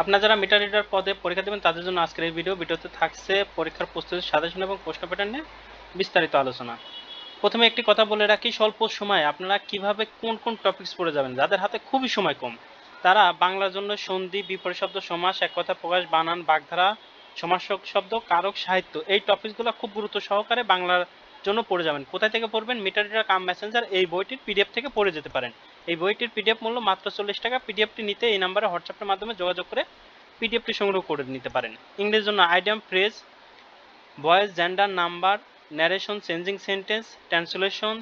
আপনারা যারা meter reader পদে পরীক্ষা দেবেন, তাদের জন্য আজকের এই ভিডিও ভিডিওতে থাকছে পরীক্ষার প্রস্তুতির সাজেশন এবং প্রশ্ন প্যাটার্ন নিয়ে বিস্তারিত আলোচনা। প্রথমে একটি কথা বলে রাখি, স্বল্প সময়ে আপনারা কীভাবে কোন কোন টপিকস পড়ে যাবেন? যাদের হাতে খুবই সময় কম। তারা বাংলার জন্য সন্ধি, বিপরীত শব্দ, সমাস, এক কথা প্রকাশ, বানান, বাগধারা সমাস শব্দ, কারক সাহিত্য, এই টপিকসগুলো খুব গুরুত্ব সহকারে বাংলার জন্য পড়ে যাবেন। কোথায় থেকে পড়বেন? মিটার রিডার কাম মেসেঞ্জার এই বইটির পিডিএফ থেকে পড়ে যেতে পারেন। এই বইটির পিডিএফ মূল্য মাত্র চল্লিশ টাকা। পিডিএফটি নিতে এই নাম্বারে হোয়াটসঅ্যাপের মাধ্যমে যোগাযোগ করে পিডিএফটি সংগ্রহ করে নিতে পারেন। ইংরেজির জন্য idiom, phrase, voice, gender, number, narration, changing sentence, translation,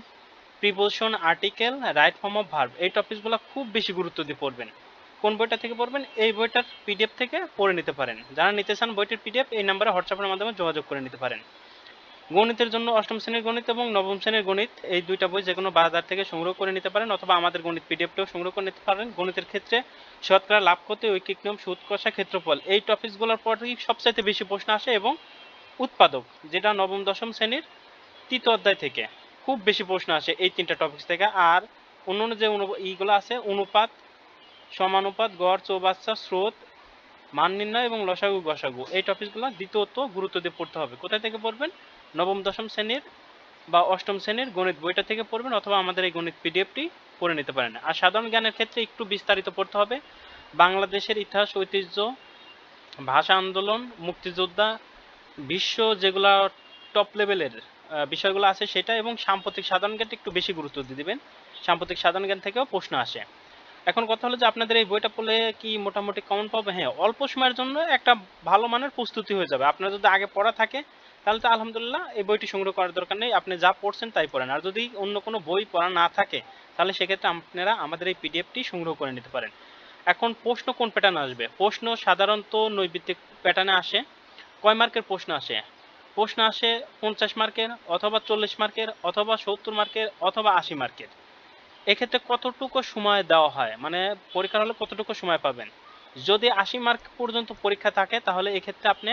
preposition, article, right form of verb এই টপিকসগুলো খুব বেশি গুরুত্ব দিয়ে পড়বেন। কোন বইটা থেকে পড়বেন? এই বইটার পিডিএফ থেকে পড়ে নিতে পারেন। যারা নিতে চান বইটির পিডিএফ এই নাম্বারে হোয়াটসঅ্যাপের মাধ্যমে যোগাযোগ করে নিতে পারেন। গণিতের জন্য অষ্টম শ্রেণির গণিত এবং নবম শ্রেণির গণিত, এই দুইটা বই যে কোনো বাজার থেকে সংগ্রহ করে নিতে পারেন অথবা আমাদের গণিত পিডিএফটাও সংগ্রহ করে নিতে পারেন। গণিতের ক্ষেত্রে শতকরা লাভ করতে ঐকিক নিয়ম, সুদ, কষা, ক্ষেত্রফল, এই টপিকসগুলোর পরই সবচাইতে বেশি প্রশ্ন আসে এবং উৎপাদক, যেটা নবম, দশম শ্রেণির তৃতীয় অধ্যায় থেকে খুব বেশি প্রশ্ন আসে এই তিনটা টপিকস থেকে। আর অন্য অন্য যে ইগুলো আছে, অনুপাত, সমানুপাত, গড়, চৌবাচ্চা, স্রোত মান নির্ণয় এবং লসাগু গসাগু। এই টপিকসগুলো দ্বিতীয়ত গুরুত্ব দিয়ে পড়তে হবে। কোথায় থেকে পড়বেন? নবম, দশম শ্রেণির বা অষ্টম শ্রেণির গণিত বইটা থেকে পড়বেন অথবা আমাদের এই গণিত পিডিএফটি পড়ে নিতে পারেন। আর সাধারণ জ্ঞানের ক্ষেত্রে একটু বিস্তারিত পড়তে হবে। বাংলাদেশের ইতিহাস, ঐতিহ্য, ভাষা আন্দোলন, মুক্তিযোদ্ধা, বিশ্ব যেগুলা টপ লেভেলের বিষয়গুলো আছে সেটা এবং সাম্প্রতিক সাধারণ জ্ঞানটা একটু বেশি গুরুত্ব দিয়ে দিবেন। সাম্প্রতিক সাধারণ জ্ঞান থেকেও প্রশ্ন আসে। এখন কথা হলো যে আপনাদের এই বইটা পড়লে কি মোটামুটি কমন পাবে? হ্যাঁ অল্প সময়ের জন্য একটা ভালো মানের প্রস্তুতি হয়ে যাবে। আপনার যদি আগে পড়া থাকে, তাহলে তো আলহামদুলিল্লাহ এই বইটি সংগ্রহ করার দরকার নেই। আপনি যা পড়ছেন তাই পড়েন। আর যদি অন্য কোনো বই পড়া না থাকে, তাহলে সেক্ষেত্রে আপনারা আমাদের এই পিডিএফটি সংগ্রহ করে নিতে পারেন। এখন প্রশ্ন কোন প্যাটার্ন আসবে? প্রশ্ন সাধারণত নৈবিত্তিক প্যাটার্নে আসে। কয় মার্কের প্রশ্ন আসে? প্রশ্ন আসে পঞ্চাশ মার্কের, অথবা চল্লিশ মার্কের, অথবা সত্তর মার্কের, অথবা আশি মার্কের। এক্ষেত্রে কতটুকু সময় দেওয়া হয়? মানে পরীক্ষার হলে কতটুকু সময় পাবেন? যদি আশি মার্ক পর্যন্ত পরীক্ষা থাকে, তাহলে এক্ষেত্রে আপনি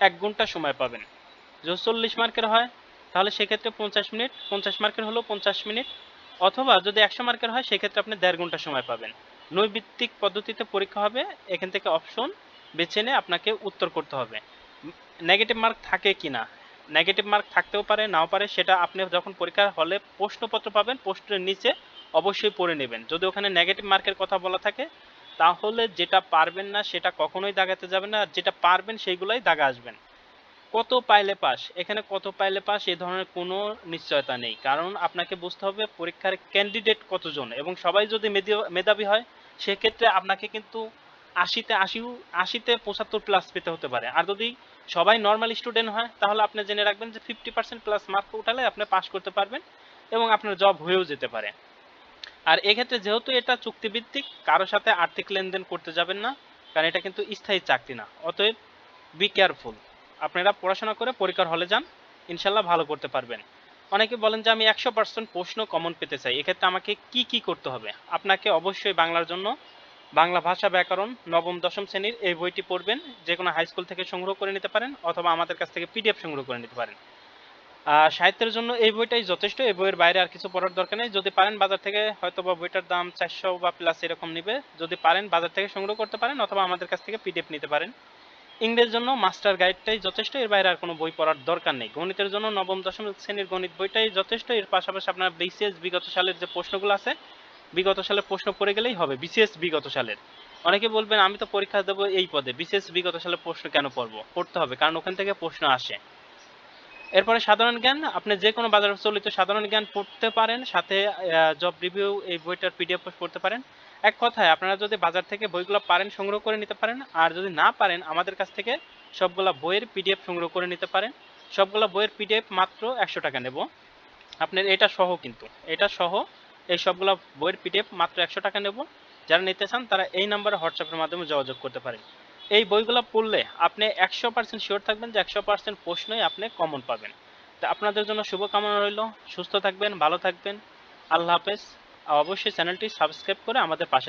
এক ঘণ্টা সময় পাবেন। যদি চল্লিশ মার্কের হয়, তাহলে সেক্ষেত্রে পঞ্চাশ মিনিট, পঞ্চাশ মার্কের হলেও পঞ্চাশ মিনিট। অথবা যদি একশো মার্কের হয়, সেক্ষেত্রে আপনি দেড় ঘণ্টা সময় পাবেন। নৈবিত্তিক পদ্ধতিতে পরীক্ষা হবে, এখান থেকে অপশন বেছে নিয়ে আপনাকে উত্তর করতে হবে। নেগেটিভ মার্ক থাকে কি না নেগেটিভ মার্ক থাকতেও পারে, নাও পারে, সেটা আপনি যখন পরীক্ষার হলে প্রশ্নপত্র পাবেন, প্রশ্নের নিচে অবশ্যই পড়ে নেবেন। যদি ওখানে নেগেটিভ মার্কের কথা বলা থাকে, তাহলে যেটা পারবেন না সেটা কখনোই দাগাতে যাবেন না, আর যেটা পারবেন সেইগুলাই দাগা আসবেন। কত পাইলে পাস? এখানে কত পাইলে পাস? এই ধরনের কোনো নিশ্চয়তা নেই। কারণ আপনাকে বুঝতে হবে পরীক্ষার ক্যান্ডিডেট কতজন, এবং সবাই যদি মেধি- মেধাবী হয়, সেক্ষেত্রে আপনাকে কিন্তু আশিতে আশি আশিতে পঁচাত্তর প্লাস পেতে হতে পারে। আর যদি সবাই নর্মাল স্টুডেন্ট হয়, তাহলে আপনি জেনে রাখবেন যে ফিফটি পার্সেন্ট প্লাস মার্ক উঠালে আপনি পাস করতে পারবেন এবং আপনার জব হয়েও যেতে পারে। আর এক্ষেত্রে যেহেতু এটা চুক্তিভিত্তিক কারোর সাথে আর্থিক লেনদেন করতে যাবেন না, কারণ এটা কিন্তু স্থায়ী চাকরি না। অতএব বি কেয়ারফুল আপনারা পড়াশোনা করে পরীক্ষার হলে যান, ইনশাল্লাহ ভালো করতে পারবেন। অনেকে বলেন যে আমি একশো পার্সেন্ট প্রশ্ন কমন পেতে চাই, এক্ষেত্রে আমাকে কি কি করতে হবে? আপনাকে অবশ্যই বাংলার জন্য বাংলা ভাষা ব্যাকরণ নবম, দশম শ্রেণির এই বইটি পড়বেন, যে কোনো হাই স্কুল থেকে সংগ্রহ করে নিতে পারেন, অথবা আমাদের কাছ থেকে পিডিএফ সংগ্রহ করে নিতে পারেন। আর সাহিত্যের জন্য এই বইটাই যথেষ্ট, এই বইয়ের বাইরে আর কিছু পড়ার দরকার নেই। যদি পারেন বাজার থেকে হয়তো বা বইটার দাম চারশো বা প্লাস এরকম নিবে। যদি পারেন বাজার থেকে সংগ্রহ করতে পারেন, অথবা আমাদের কাছ থেকে পিডিএফ নিতে পারেন। ইংরেজির জন্য মাস্টার গাইডটাই যথেষ্ট, এর বাইরে আর কোনো বই পড়ার দরকার নেই। গণিতের জন্য নবম, দশম শ্রেণির গণিত বইটাই যথেষ্ট, এর পাশাপাশি আপনার বিসিএস বিগত সালের যে প্রশ্নগুলো আছে বিগত সালের প্রশ্ন পড়ে গেলেই হবে বিসিএস বিগত সালের। অনেকে বলবেন, আমি তো পরীক্ষা দেবো এই পদে বিসিএস বিগত সালের প্রশ্ন কেন পড়ব? পড়তে হবে, কারণ ওখান থেকে প্রশ্ন আসে। এরপরে সাধারণ জ্ঞান, আপনি যে কোনো বাজার চলিত সাধারণ জ্ঞান পড়তে পারেন, সাথে জব রিভিউ এই বইটার পিডিএফ পড়তে পারেন। এক কথায়, আপনারা যদি বাজার থেকে বইগুলো পারেন, সংগ্রহ করে নিতে পারেন, আর যদি না পারেন, আমাদের কাছ থেকে সবগুলা বইয়ের পিডিএফ সংগ্রহ করে নিতে পারেন। সবগুলা বইয়ের পিডিএফ মাত্র একশো টাকা নেব। আপনার এটা সহ কিন্তু, এটা সহ এই সবগুলো বইয়ের পিডিএফ মাত্র একশো টাকা নেব। যারা নিতে চান, তারা এই নাম্বারে হোয়াটসঅ্যাপের মাধ্যমে যোগাযোগ করতে পারেন। এই বইগুলো পড়লে আপনি একশো পার্সেন্ট শিওর থাকবেন যে একশো পার্সেন্ট প্রশ্নই আপনি কমন পাবেন। তো আপনাদের জন্য শুভকামনা রইল। সুস্থ থাকবেন, ভালো থাকবেন। আল্লাহ হাফেজ। অবশ্যই চ্যানেলটি সাবস্ক্রাইব করে আমাদের পাশে